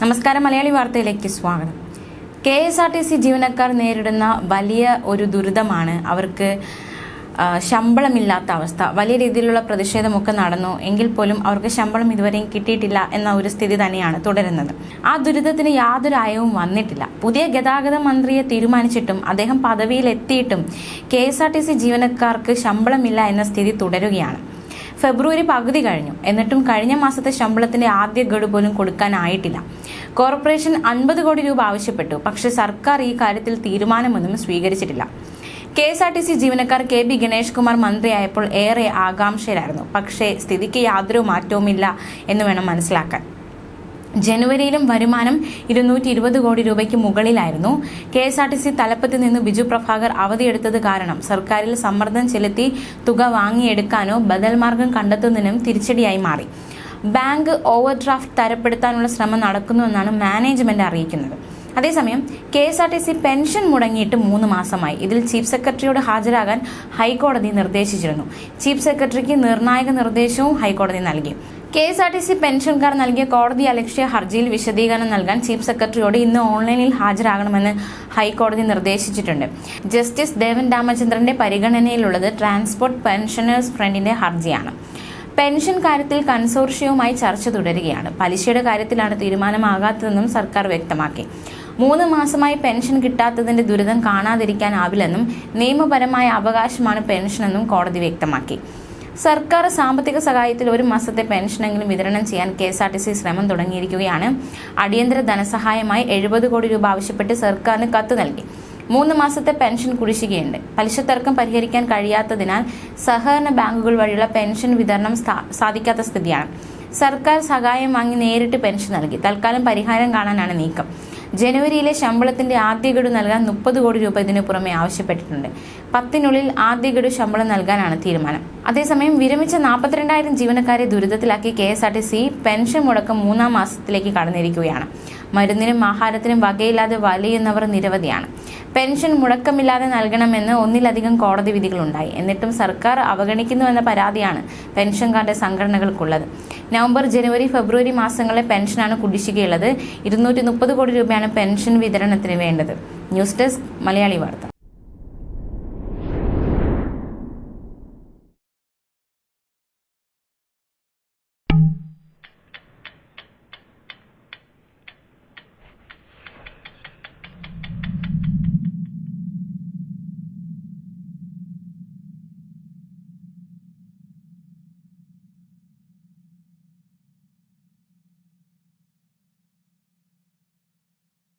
നമസ്കാരം മലയാളി വാർത്തയിലേക്ക് സ്വാഗതം. K S R T C ജീവനക്കാർ നേരിടുന്ന വലിയ ഒരു ദുരിതമാണ് അവർക്ക് ശമ്പളമില്ലാത്ത അവസ്ഥ. വലിയ രീതിയിലുള്ള പ്രതിഷേധമൊക്കെ നടന്നു. എങ്കിൽ പോലും അവർക്ക് ശമ്പളം ഇതുവരെയും കിട്ടിയിട്ടില്ല എന്ന ഒരു സ്ഥിതി തന്നെയാണ് തുടരുന്നത്. ആ ദുരിതത്തിന് യാതൊരു അയവും വന്നിട്ടില്ല. പുതിയ ഗതാഗത മന്ത്രിയെ തീരുമാനിച്ചിട്ടും അദ്ദേഹം പദവിയിൽ എത്തിയിട്ടും K S R T C ജീവനക്കാർക്ക് ശമ്പളമില്ല എന്ന സ്ഥിതി തുടരുകയാണ്. ഫെബ്രുവരി പകുതി കഴിഞ്ഞു. എന്നിട്ടും കഴിഞ്ഞ മാസത്തെ ശമ്പളത്തിന്റെ ആദ്യ ഗഡു പോലും കൊടുക്കാനായിട്ടില്ല. കോർപ്പറേഷൻ അൻപത് കോടി രൂപ ആവശ്യപ്പെട്ടു. പക്ഷേ സർക്കാർ ഈ കാര്യത്തിൽ തീരുമാനമൊന്നും സ്വീകരിച്ചിട്ടില്ല. K S R T C ജീവനക്കാർ കെ ബി ഗണേഷ് കുമാർ മന്ത്രിയായപ്പോൾ ഏറെ ആകാംക്ഷയിലായിരുന്നു. പക്ഷേ സ്ഥിതിക്ക് യാതൊരു മാറ്റവുമില്ല എന്ന് വേണം മനസ്സിലാക്കാൻ. ജനുവരിയിലും വരുമാനം ഇരുന്നൂറ്റി ഇരുപത് കോടി രൂപയ്ക്ക് മുകളിലായിരുന്നു. K S R T C തലപ്പത്ത് നിന്ന് ബിജു പ്രഭാകർ അവധിയെടുത്തത് കാരണം സർക്കാരിൽ സമ്മർദ്ദം ചെലുത്തി തുക വാങ്ങിയെടുക്കാനോ ബദൽ മാർഗം കണ്ടെത്തുന്നതിനും തിരിച്ചടിയായി മാറി. ബാങ്ക് ഓവർഡ്രാഫ്റ്റ് തരപ്പെടുത്താനുള്ള ശ്രമം നടക്കുന്നുവെന്നാണ് മാനേജ്മെന്റ് അറിയിക്കുന്നത്. അതേസമയം K S R T C pension മുടങ്ങിയിട്ട് മൂന്ന് മാസമായി. ഇതിൽ ചീഫ് സെക്രട്ടറിയോട് ഹാജരാകാൻ ഹൈക്കോടതി നിർദ്ദേശിച്ചിരുന്നു. ചീഫ് സെക്രട്ടറിക്ക് നിർണായക നിർദ്ദേശവും ഹൈക്കോടതി നൽകി. K S R T C പെൻഷൻകാർ നൽകിയ കോടതി അലക്ഷ്യ ഹർജിയിൽ വിശദീകരണം നൽകാൻ ചീഫ് സെക്രട്ടറിയോട് ഇന്ന് ഓൺലൈനിൽ ഹാജരാകണമെന്ന് ഹൈക്കോടതി നിർദ്ദേശിച്ചിട്ടുണ്ട്. ജസ്റ്റിസ് ദേവൻ രാമചന്ദ്രന്റെ പരിഗണനയിലുള്ളത് ട്രാൻസ്പോർട്ട് പെൻഷനേഴ്സ് ഫ്രണ്ടിന്റെ ഹർജിയാണ്. പെൻഷൻ കാര്യത്തിൽ കൺസോർഷ്യവുമായി ചർച്ച തുടരുകയാണ്. പലിശയുടെ കാര്യത്തിലാണ് തീരുമാനമാകാത്തതെന്നും സർക്കാർ വ്യക്തമാക്കി. മൂന്ന് മാസമായി പെൻഷൻ കിട്ടാത്തതിന്റെ ദുരിതം കാണാതിരിക്കാനാവില്ലെന്നും നിയമപരമായ അവകാശമാണ് പെൻഷനെന്നും കോടതി വ്യക്തമാക്കി. സർക്കാർ സാമ്പത്തിക സഹായത്തിൽ ഒരു മാസത്തെ പെൻഷനെങ്കിലും വിതരണം ചെയ്യാൻ K S R T C ശ്രമം തുടങ്ങിയിരിക്കുകയാണ്. അടിയന്തര ധനസഹായമായി എഴുപത് കോടി രൂപ ആവശ്യപ്പെട്ട് സർക്കാരിന് കത്ത് നൽകി. മൂന്ന് മാസത്തെ പെൻഷൻ കുടിശ്ശികയുണ്ട്. പലിശ തർക്കം പരിഹരിക്കാൻ കഴിയാത്തതിനാൽ സഹകരണ ബാങ്കുകൾ വഴിയുള്ള പെൻഷൻ വിതരണം സാധിക്കാത്ത സ്ഥിതിയാണ്. സർക്കാർ സഹായം വാങ്ങി നേരിട്ട് പെൻഷൻ നൽകി. തൽക്കാലം പരിഹാരം കാണാനാണ് നീക്കം. ജനുവരിയിലെ ശമ്പളത്തിന്റെ ആദ്യ ഗഡു നൽകാൻ മുപ്പത് കോടി രൂപ ഇതിനു പുറമെ ആവശ്യപ്പെട്ടിട്ടുണ്ട്. പത്തിനുള്ളിൽ ആദ്യ ഗഡു ശമ്പളം നൽകാനാണ് തീരുമാനം. അതേസമയം വിരമിച്ച നാൽപ്പത്തിരണ്ടായിരം ജീവനക്കാരെ ദുരിതത്തിലാക്കി K S R T C pension മുടക്കം മൂന്നാം മാസത്തിലേക്ക് കടന്നിരിക്കുകയാണ്. മരുന്നിനും ആഹാരത്തിനും വകയില്ലാതെ വലയുന്നവർ നിരവധിയാണ്. പെൻഷൻ മുടക്കമില്ലാതെ നൽകണമെന്ന് ഒന്നിലധികം കോടതി വിധികളുണ്ടായി. എന്നിട്ടും സർക്കാർ അവഗണിക്കുന്നുവെന്ന പരാതിയാണ് പെൻഷൻകാരുടെ സംഘടനകൾക്കുള്ളത്. നവംബർ ജനുവരി ഫെബ്രുവരി മാസങ്ങളിലെ പെൻഷനാണ് കുടിശ്ശികയുള്ളത്. ഇരുന്നൂറ്റി മുപ്പത് കോടി രൂപയാണ് പെൻഷൻ വിതരണത്തിന് വേണ്ടത്. ന്യൂസ് ഡെസ്ക് മലയാളി വാർത്ത.